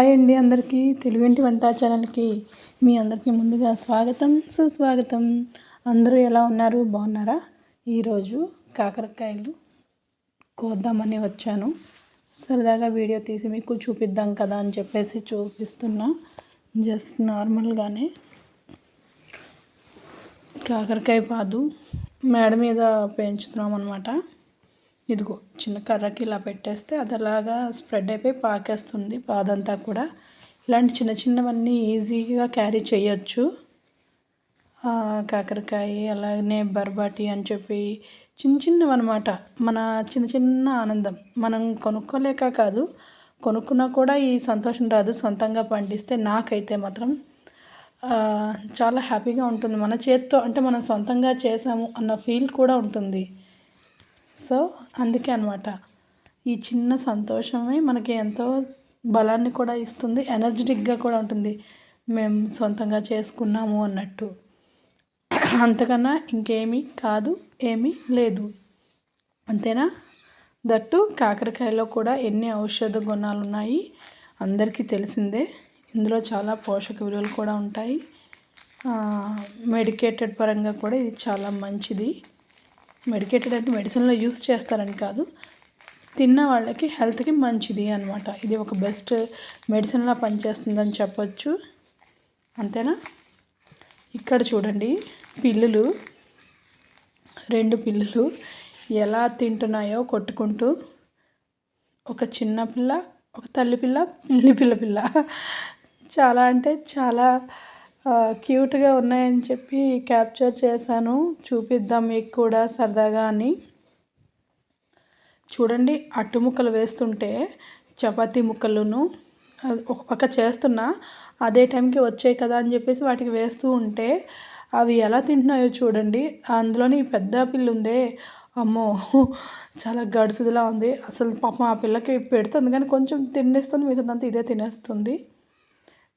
Hi అండి అందరికీ తెలుగింటి వంట ఛానల్కి మీ అందరికీ ముందుగా స్వాగతం సుస్వాగతం. అందరూ ఎలా ఉన్నారు? బాగున్నారా? ఈరోజు కాకరకాయలు కోద్దామని వచ్చాను. సరదాగా వీడియో తీసి మీకు చూపిద్దాం కదా అని చెప్పేసి చూపిస్తున్నా. జస్ట్ నార్మల్గానే. కాకరకాయ పాదు మేడ మీద పెంచుతున్నాం అనమాట ఇదిగో చిన్న కర్రకి ఇలా పెట్టేస్తే అది అలాగా స్ప్రెడ్ అయిపోయి పాకేస్తుంది పాదంతా కూడా. ఇలాంటి చిన్న చిన్నవన్నీ ఈజీగా క్యారీ చేయొచ్చు. కాకరకాయ అలాగనే బర్బాటి అని చెప్పి చిన్న చిన్నవి అనమాట మన చిన్న చిన్న ఆనందం. మనం కొనుక్కోలేక కాదు కొనుక్కున్నా కూడా ఈ సంతోషం రాదు. సొంతంగా పండిస్తే నాకైతే మాత్రం చాలా హ్యాపీగా ఉంటుంది. మన చేత్తో అంటే మనం సొంతంగా చేసాము అన్న ఫీల్ కూడా ఉంటుంది. సో అందుకే అనమాట ఈ చిన్న సంతోషమే మనకి ఎంతో బలాన్ని కూడా ఇస్తుంది ఎనర్జెటిక్గా కూడా ఉంటుంది. మేము సొంతంగా చేసుకున్నాము అన్నట్టు. అంతకన్నా ఇంకేమీ కాదు ఏమీ లేదు. అంతేనా? దట్టు కాకరకాయలో కూడా ఎన్ని ఔషధ గుణాలు ఉన్నాయి అందరికీ తెలిసిందే. ఇందులో చాలా పోషక విలువలు కూడా ఉంటాయి. మెడికేటెడ్ పరంగా కూడా ఇది చాలా మంచిది. మెడికేటెడ్ అంటే మెడిసిన్లో యూస్ చేస్తారని కాదు. తిన్న వాళ్ళకి హెల్త్కి మంచిది అనమాట ఇది ఒక బెస్ట్ మెడిసిన్లా పనిచేస్తుందని చెప్పొచ్చు. అంతేనా? ఇక్కడ చూడండి. పిల్లులు రెండు పిల్లులు ఎలా తింటున్నాయో కొట్టుకుంటూ ఒక చిన్న పిల్ల ఒక తల్లి పిల్ల పిల్లి పిల్ల పిల్ల. చాలా అంటే చాలా క్యూట్గా ఉన్నాయని చెప్పి క్యాప్చర్ చేశాను. చూపిద్దాం మీకు కూడా సరదాగా అని. చూడండి అట్టు ముక్కలు వేస్తుంటే చపాతీ ముక్కలను ఒక పక్క చేస్తున్నా అదే టైంకి వచ్చాయి కదా అని చెప్పేసి వాటికి వేస్తూ ఉంటే అవి ఎలా తింటున్నాయో చూడండి. అందులోని పెద్ద పిల్ల ఉందే అమ్మో చాలా గడుసుదిలా ఉంది. అసలు పాపం ఆ పిల్లకి పెడుతుంది కానీ కొంచెం తినేస్తుంది మిగతాదంతా ఇదే తినేస్తుంది.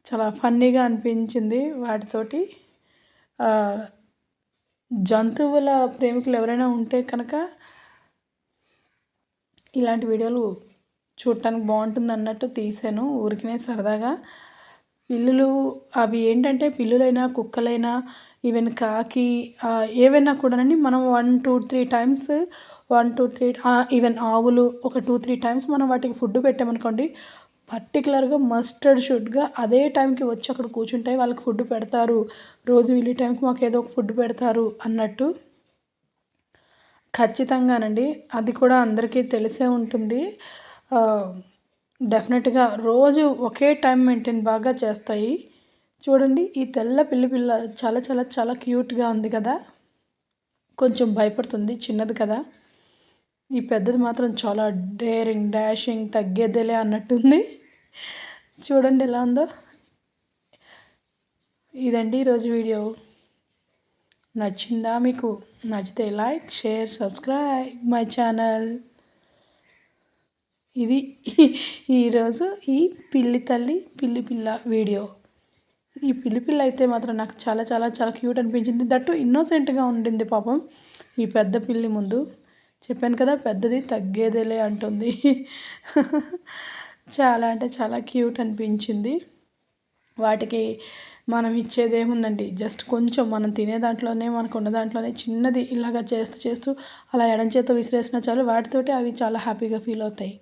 చాలా ఫన్నీగా అనిపించింది వాటితోటి. జంతువుల ప్రేమికులు ఎవరైనా ఉంటే కనుక ఇలాంటి వీడియోలు చూడటానికి బాగుంటుంది అన్నట్టు తీసాను. ఊరికినే సరదాగా. పిల్లులు అవి ఏంటంటే పిల్లులైనా కుక్కలైనా ఈవెన్ కాకి ఏవైనా కూడానండి మనం one two three times one two three even ఆవులు ఒక టూ త్రీ టైమ్స్ మనం వాటికి ఫుడ్ పెట్టామనుకోండి పర్టికులర్గా మస్టర్డ్ షుడ్గా అదే టైంకి వచ్చి అక్కడ కూర్చుంటాయి వాళ్ళకి ఫుడ్ పెడతారు. రోజు వీళ్ళ టైంకి మాకు ఏదో ఒక ఫుడ్ పెడతారు అన్నట్టు. ఖచ్చితంగానండి. అది కూడా అందరికీ తెలిసే ఉంటుంది. డెఫినెట్గా రోజు ఒకే టైం మెయింటైన్ బాగా చేస్తాయి. చూడండి ఈ తెల్ల పిల్లి పిల్ల చాలా చాలా చాలా క్యూట్గా ఉంది కదా? కొంచెం భయపడుతుంది చిన్నది కదా? ఈ పెద్దది మాత్రం చాలా డేరింగ్ డాషింగ్ తగ్గేదేలే అన్నట్టుంది. చూడండి ఎలా ఉందో. ఇదండి ఈరోజు వీడియో. నచ్చిందా మీకు? నచ్చితే like share subscribe my channel. ఇది ఈరోజు ఈ పిల్లి తల్లి పిల్లి పిల్ల వీడియో. ఈ పిల్లి పిల్ల అయితే మాత్రం నాకు చాలా చాలా చాలా క్యూట్ అనిపించింది. దట్టు ఇన్నోసెంట్గా ఉండింది పాపం ఈ పెద్ద పిల్లి ముందు. చెప్పాను కదా పెద్దది తగ్గేదేలే అంటుంది. చాలా అంటే చాలా క్యూట్ అనిపించింది. వాటికి మనం ఇచ్చేది ఏముందండి? జస్ట్ కొంచెం మనం తినే దాంట్లోనే మనకు ఉన్న దాంట్లోనే చిన్నది ఇలాగా చేస్తూ చేస్తూ అలా ఎడం చేత విసిరేసినా చాలు వాటితోటి అవి చాలా హ్యాపీగా ఫీల్ అవుతాయి.